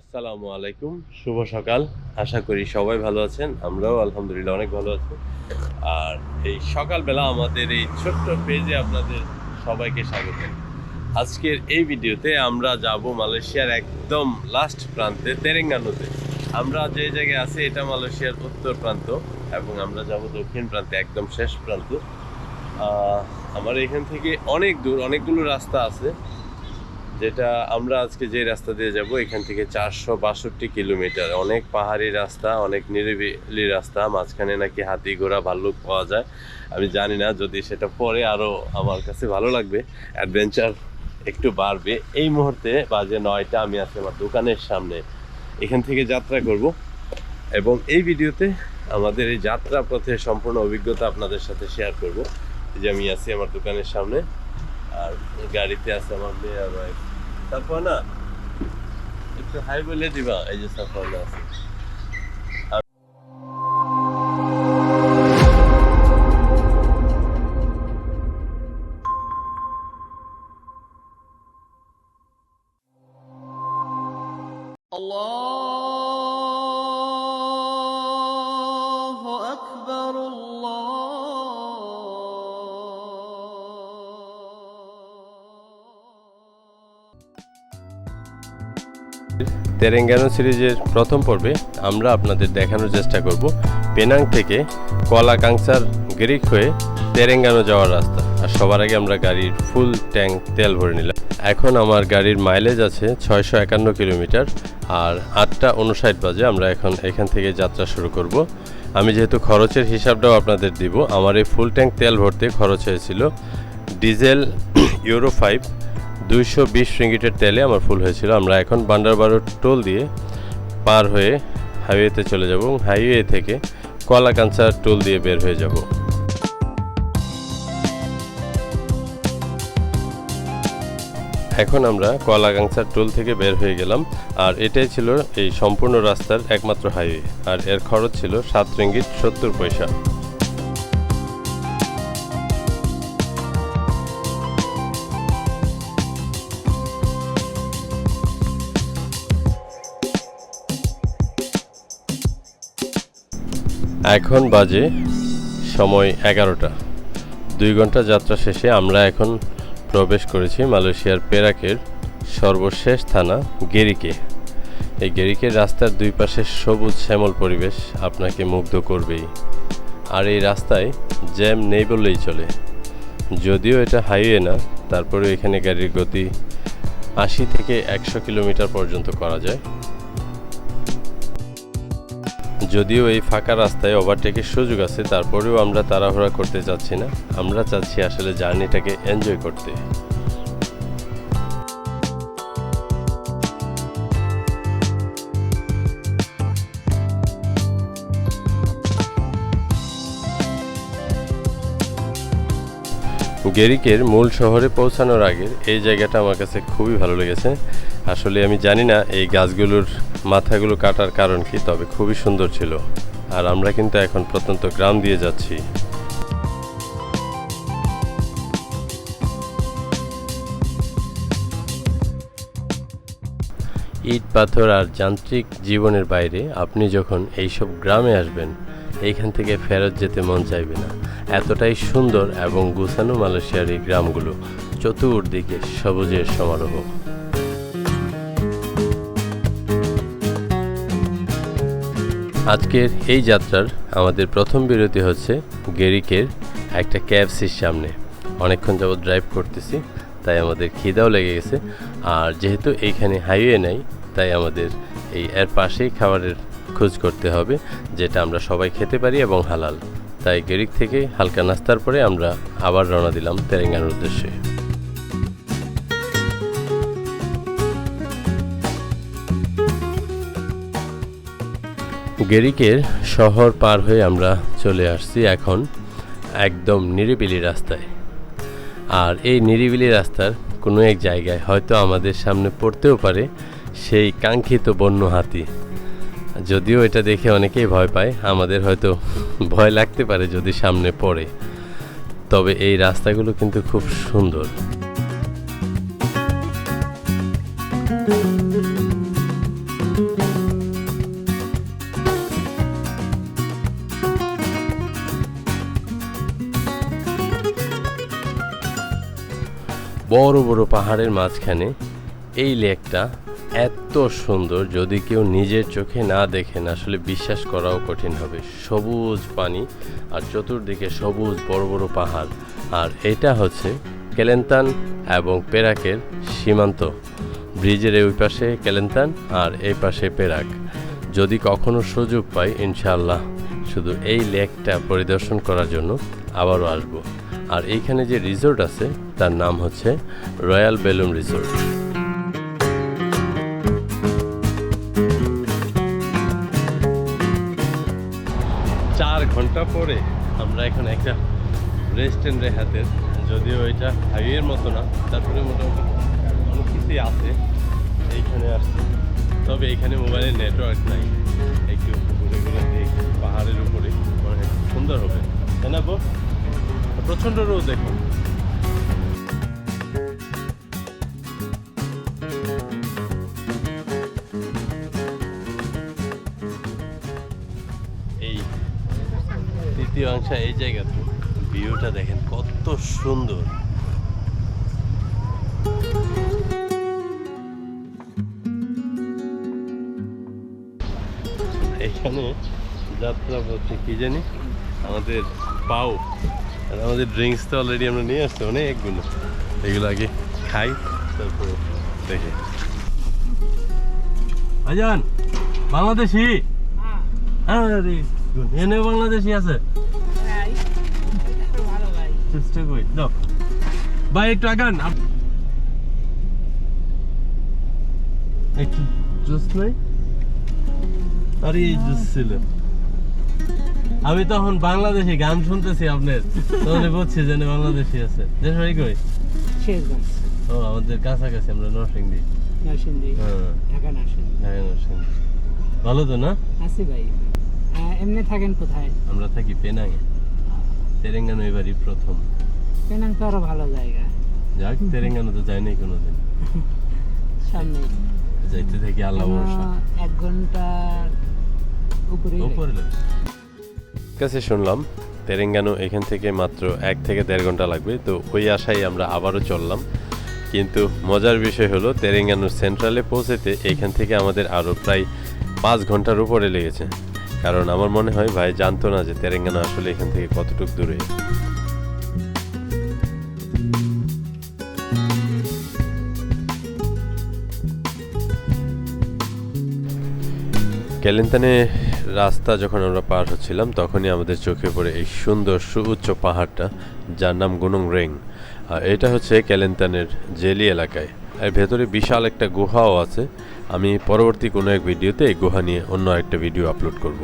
আসসালামু আলাইকুম, শুভ সকাল। আশা করি সবাই ভালো আছেন, আমরাও আলহামদুলিল্লাহ অনেক ভালো আছি। আর এই সকালবেলা আমাদের এই ছোট্ট পেজে আপনাদের সবাইকে স্বাগত। আজকের এই ভিডিওতে আমরা যাব মালয়েশিয়ার একদম লাস্ট প্রান্তে তেরেঙ্গানোতে আমরা যে জায়গায় আছি, এটা মালয়েশিয়ার উত্তর প্রান্ত এবং আমরা যাব দক্ষিণ প্রান্তে, একদম শেষ প্রান্ত। আমার এখান থেকে অনেক দূর, অনেকগুলো রাস্তা আছে। যেটা আমরা আজকে যে রাস্তা দিয়ে যাব, এখান থেকে চারশো বাষট্টি কিলোমিটার। অনেক পাহাড়ি রাস্তা, অনেক নিরিবিলি রাস্তা, মাঝখানে নাকি হাতি ঘোড়া, ভাল্লুক পাওয়া যায়। আমি জানি না, যদি সেটা পরে আরও আমার কাছে ভালো লাগবে অ্যাডভেঞ্চার একটু বাড়বে। এই মুহূর্তে বাজে নয়টা, আমি আছি আমার দোকানের সামনে। এখান থেকে যাত্রা করব এবং এই ভিডিওতে আমাদের এই যাত্রা পথে সম্পূর্ণ অভিজ্ঞতা আপনাদের সাথে শেয়ার করব। যে আমি আছি আমার দোকানের সামনে, আর গাড়িতে আছে আমার মেয়ে আর সাফানা একটু হাই বলে দিবা এই যে সাফানা আছে। Allah তেরেঙ্গানো সিরিজের প্রথম পর্বে আমরা আপনাদের দেখানোর চেষ্টা করব পেনাং থেকে কলাকাংসার গ্রিক হয়ে তেরেঙ্গানো যাওয়ার রাস্তা। আর সবার আগে আমরা গাড়ির ফুল ট্যাঙ্ক তেল ভরে নিলাম। এখন আমার গাড়ির মাইলেজ আছে ছয়শো একান্ন কিলোমিটার আর আটটা উনষাট বাজে। আমরা এখন এখান থেকে যাত্রা শুরু করব। আমি যেহেতু খরচের হিসাবটাও আপনাদের দিব, আমার এই ফুল ট্যাঙ্ক তেল ভরতে খরচ হয়েছিল ডিজেল ইউরো ফাইভ দুইশো বিশ রিঙ্গিটের তেলে আমার ফুল হয়েছিল। আমরা এখন বান্ডারবারো টোল দিয়ে পার হয়ে হাইওয়েতে চলে যাব এবং হাইওয়ে থেকে কলাকাঞ্চার টোল দিয়ে বের হয়ে যাব। এখন আমরা কলাকাংসার টোল থেকে বের হয়ে গেলাম আর এটাই ছিল এই সম্পূর্ণ রাস্তার একমাত্র হাইওয়ে। আর এর খরচ ছিল সাত রিঙ্গিট সত্তর পয়সা। এখন বাজে সময় এগারোটা। দুই ঘণ্টা যাত্রা শেষে আমরা এখন প্রবেশ করেছি মালয়েশিয়ার পেরাকের সর্বশেষ থানা, গেরিকে। এই গেরিকের রাস্তার দুই পাশে সবুজ শ্যামল পরিবেশ আপনাকে মুগ্ধ করবেই। আর এই রাস্তায় জ্যাম নেই বললেই চলে। যদিও এটা হাইওয়ে না, তারপরেও এখানে গাড়ির গতি আশি থেকে একশো কিলোমিটার পর্যন্ত করা যায়। যদিও এই ফাঁকা রাস্তায় ওভারটেকের সুযোগ আছে, তারপরেও আমরা তাড়াহুড়া করতে চাচ্ছি না। আমরা চাচ্ছি আসলে জার্নিটাকে এনজয় করতে। গেরিকের মূল শহরে পৌঁছানোর আগের এই জায়গাটা আমার কাছে খুবই ভালো লেগেছে। আসলে আমি জানি না এই গাছগুলোর মাথাগুলো কাটার কারণ কি, তবে খুবই সুন্দর ছিল। আর আমরা কিন্তু এখন প্রত্যন্ত গ্রাম দিয়ে যাচ্ছি। ইট পাথর আর যান্ত্রিক জীবনের বাইরে আপনি যখন এইসব গ্রামে আসবেন, এইখান থেকে ফেরত যেতে মন চাইবে না। এতটাই সুন্দর এবং গুছানো মালয়েশিয়ার এই গ্রামগুলো, চতুর্দিকে সবুজের সমারোহ। আজকের এই যাত্রার আমাদের প্রথম বিরতি হচ্ছে গেরিকের একটা ক্যাবসির সামনে। অনেকক্ষণ যাবৎ ড্রাইভ করতেছি, তাই আমাদের খিদাও লেগে গেছে। আর যেহেতু এইখানে হাইওয়ে নেই, তাই আমাদের এই এর পাশেই খাবারের খোঁজ করতে হবে, যেটা আমরা সবাই খেতে পারি এবং হালাল। তাই গেরিক থেকে হালকা নাস্তার পরে আমরা আবার রওনা দিলাম তেরেঙ্গানোর উদ্দেশ্যে। গেরিকের শহর পার হয়ে আমরা চলে আসছি এখন একদম নিরিবিলি রাস্তায়। আর এই নিরিবিলি রাস্তার কোনো এক জায়গায় হয়তো আমাদের সামনে পড়তেও পারে সেই কাঙ্ক্ষিত বন্য হাতি। যদিও এটা দেখে অনেকেই ভয় পায়, আমাদের হয়তো ভয় লাগতে পারে যদি সামনে পড়ে। তবে এই রাস্তাগুলো কিন্তু খুব সুন্দর। বড় বড় পাহাড়ের মাঝখানে এই লেকটা এত সুন্দর, যদি কেউ নিজের চোখে না দেখেন, আসলে বিশ্বাস করাও কঠিন হবে। সবুজ পানি আর চতুর্দিকে সবুজ বড় বড় পাহাড়। আর এটা হচ্ছে কেলেন্তান এবং পেরাকের সীমান্ত। ব্রিজের ওই পাশে কেলেন্তান আর এই পাশে পেরাক। যদি কখনো সুযোগ পাই, ইনশাআল্লাহ। শুধু এই লেকটা পরিদর্শন করার জন্য আবারও আসব। আর এইখানে যে রিসোর্ট আছে, তার নাম হচ্ছে রয়্যাল বেলুন রিসোর্ট চার ঘণ্টা পরে আমরা এখন একটা রেস্টুরেন্টের হাতে, যদিও এটা হাইওয়ের মতো না, তারপরে মোটামুটি অনেক কিছুই আছে। এইখানে আসছে। তবে এখানে মোবাইলের নেটওয়ার্ক নাই। প্রচণ্ড রোদ দেখুন এই তৃতীয় অংশ এই জায়গাতে ভিউটা দেখেন কত সুন্দর। এখানে যাত্রা পথে কি জানি আমাদের পাও। আর আমাদের ড্রিঙ্কস তো অলরেডি আমরা নিয়ে আসছি অনেকগুলো। এগুলো আগে খাই তারপরে দেখি। আজান বাংলাদেশি? আরে এনে বাংলাদেশি আছে। চেষ্টা করি দাও ভাই একটু আগান। একটু জুস নাই? আরে এই জুস ছিল। আমি তখন বাংলাদেশি গান শুনতেছি আপনার। তখন বুঝছি যে বাংলাদেশি আছে। দেশ ভাই কই? শেষগঞ্জ ও আমাদের কাছাকাছি আমরা নরসিংদী। নরসিংদী হ্যাঁ। ঢাকা নরসিংদী। ঢাকা নরসিংদী। ভালো তো না? আছি ভাই। এমনি থাকেন কোথায়? আমরা থাকি পেনাঙে। তেলেঙ্গানা এবারই প্রথম। পেনাং তো আরও ভালো জায়গা। যাক তেলেঙ্গানা তো যাই নাই কোনোদিন। সামনে যাইতে থাকি আল্লাহ ভরসা। এক ঘণ্টার উপরে উপরে কাছে শুনলাম তেলেঙ্গানো এখান থেকে মাত্র এক থেকে দেড় ঘণ্টা লাগবে, তো ওই আশায় আমরা আবারও চললাম। কিন্তু মজার বিষয় হলো তেলেঙ্গানোর সেন্ট্রালে পৌঁছেতে এখান থেকে আমাদের আরও প্রায় পাঁচ ঘণ্টার উপরে লেগেছে। কারণ আমার মনে হয় ভাই জানতো না যে তেলেঙ্গানা আসলে এখান থেকে কতটুকু দূরে। ক্যালেন্তানে রাস্তা যখন আমরা পার হচ্ছিলাম, তখনই আমাদের চোখে পড়ে এই সুন্দর সুউচ্চ পাহাড়টা, যার নাম গুনুং রেং এটা হচ্ছে ক্যালেন্তানের জেলি এলাকায়। এর ভেতরে বিশাল একটা গুহাও আছে। আমি পরবর্তী কোনো এক ভিডিওতে এই গুহা নিয়ে অন্য একটা ভিডিও আপলোড করব।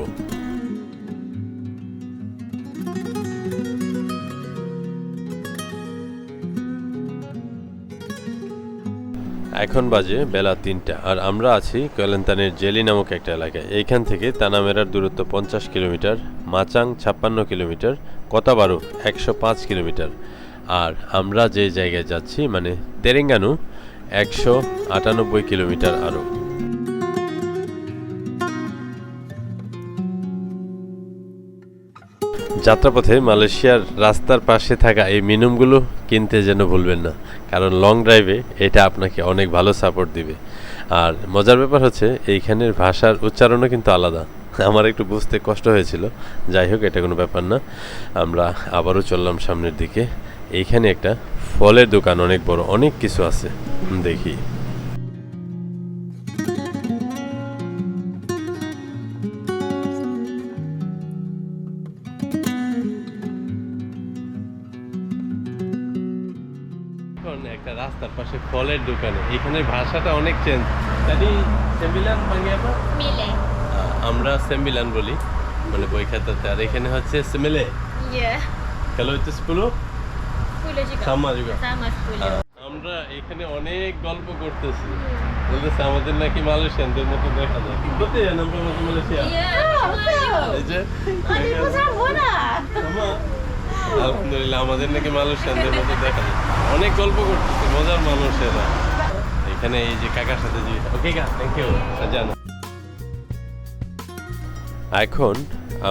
এখন বাজে বেলা তিনটা, আর আমরা আছি কয়েলেন্তানের জেলি নামক একটা এলাকায়। এইখান থেকে তানামেরার দূরত্ব পঞ্চাশ কিলোমিটার, মাচাং ছাপ্পান্ন কিলোমিটার, কতাবারু একশো পাঁচ কিলোমিটার। আর আমরা যে জায়গায় যাচ্ছি মানে তেরেঙ্গানু, একশো আটানব্বই কিলোমিটার আরও। যাত্রাপথে মালয়েশিয়ার রাস্তার পাশে থাকা এই মিনুমগুলো কিনতে যেন ভুলবেন না। কারণ লং ড্রাইভে এটা আপনাকে অনেক ভালো সাপোর্ট দিবে। আর মজার ব্যাপার হচ্ছে, এইখানের ভাষার উচ্চারণও কিন্তু আলাদা। আমার একটু বুঝতে কষ্ট হয়েছিল। যাই হোক, এটা কোনো ব্যাপার না। আমরা আবারও চললাম সামনের দিকে। এইখানে একটা ফলের দোকান অনেক বড়, অনেক কিছু আছে। দেখি। রাস্তার পাশে ফলের দোকানে। এখানে ভাষাটা অনেক চেঞ্জ তাই সেমিলান? Mile. আমরা সেমিলান বলি। মানে বই খাতাতে। আর এখানে হচ্ছে সেমিলে। Iya. kalau itu 10 Sepuluh juga. sama juga Sama sepuluh. আহ, আমরা এখানে অনেক গল্প করতেছি। বলতেছে আমাদের নাকি মালয়েশিয়ানদের মতো দেখা যায়। জান আমরা মালয়েশিয়া betul. এই যে আলহামদুলিল্লাহ, আমাদের নাকি মালয়েশিয়ানদের মধ্যে দেখা অনেক গল্প করতেছে, মজার মানুষেরা। এখানে এই যে কাকার সাথে যে ওকে কা থ্যাংক ইউ জানো? এখন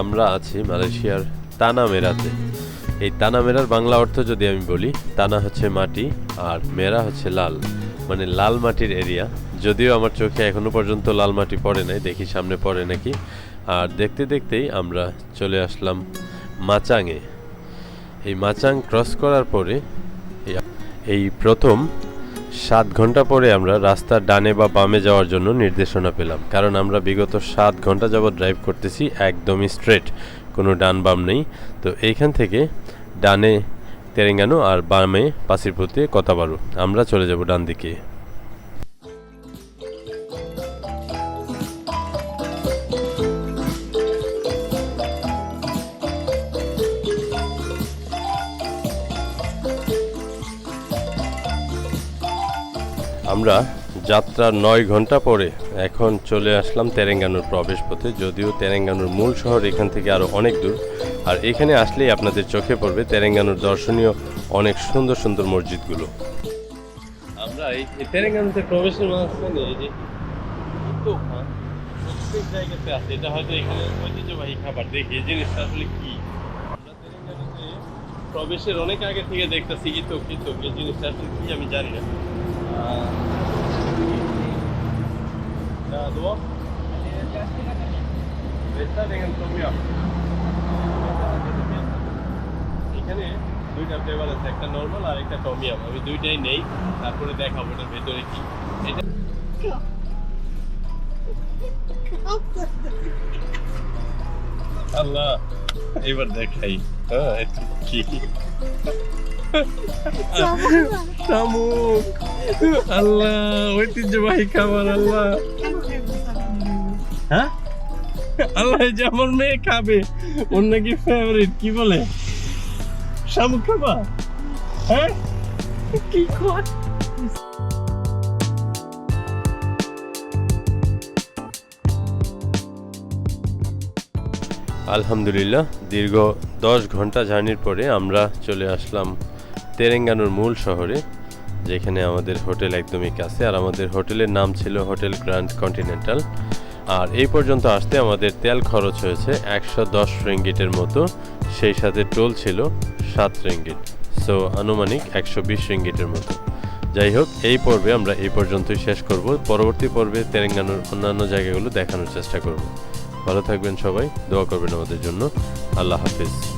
আমরা আছি মালয়েশিয়ার তানা মেরাতে। এই তানা মেরার বাংলা অর্থ যদি আমি বলি, তানা হচ্ছে মাটি আর মেরা হচ্ছে লাল। মানে লাল মাটির এরিয়া যদিও আমার চোখে এখনও পর্যন্ত লাল মাটি পড়ে নাই, দেখি সামনে পড়ে নাকি। আর দেখতে দেখতেই আমরা চলে আসলাম মাচাঙে। এই মাচাং ক্রস করার পরে এই- প্রথম সাত ঘণ্টা পরে আমরা রাস্তার ডানে বা বামে যাওয়ার জন্য নির্দেশনা পেলাম। কারণ আমরা বিগত সাত ঘণ্টা যাবৎ ড্রাইভ করতেছি একদমই স্ট্রেট কোনো ডান বাম নেই। তো এইখান থেকে ডানে তেরেঙ্গানো আর বামে পাসিরপুরতে কথা বারো আমরা চলে যাব ডান দিকে আমরা যাত্রার নয় ঘণ্টা পরে এখন চলে আসলাম তেরেঙ্গানুর প্রবেশ পথে যদিও তেরেঙ্গানুর মূল শহর এখান থেকে আরও অনেক দূর। আর এখানে আসলেই আপনাদের চোখে পড়বে তেরেঙ্গানুর দর্শনীয় অনেক সুন্দর সুন্দর মসজিদগুলো। আমরা এই তেরেঙ্গানুতে প্রবেশের মাঝখানে এই যে প্রত্যেক জায়গাতে আছে। এটা হয়তো এখানে ঐতিহ্যবাহী খাবার। দেখি, এই জিনিসটা আসলে কি? প্রবেশের অনেক আগে থেকে দেখতেছি কি তো কি তো এই জিনিসটা আসলে কি আমি জানি না। Tom yum. এখানে দুইটা একটা নর্মাল আর একটা টম আমি দুইটাই নেই তারপরে দেখাবো এটার ভেতরে কি এটা আল্লাহ এবার দেখাই হ্যাঁ কি হ্যাঁ আল্লাহ মেয়ে খাবে। ওর নাকি ফেভারিট কি বলে? শামুক খাবা? হ্যাঁ কি কর আলহামদুলিল্লাহ, দীর্ঘ দশ ঘণ্টা জার্নির পরে আমরা চলে আসলাম তেরেঙ্গানুর মূল শহরে, যেখানে আমাদের হোটেল একদমই কাছে, আর আমাদের হোটেলের নাম ছিল হোটেল গ্র্যান্ড কন্টিনেন্টাল। আর এই পর্যন্ত আসতে আমাদের তেল খরচ হয়েছে একশো দশ রিঙ্গিটের মতো, সেই সাথে টোল ছিল সাত রিঙ্গিট, সো আনুমানিক একশো বিশ রিঙ্গিটের মতো। যাই হোক, এই পর্বে আমরা এই পর্যন্তই শেষ করব। পরবর্তী পর্বে তেলেঙ্গানার অন্যান্য জায়গাগুলো দেখানোর চেষ্টা করব। ভালো থাকবেন সবাই, দোয়া করবেন আমাদের জন্য। আল্লাহ হাফিজ।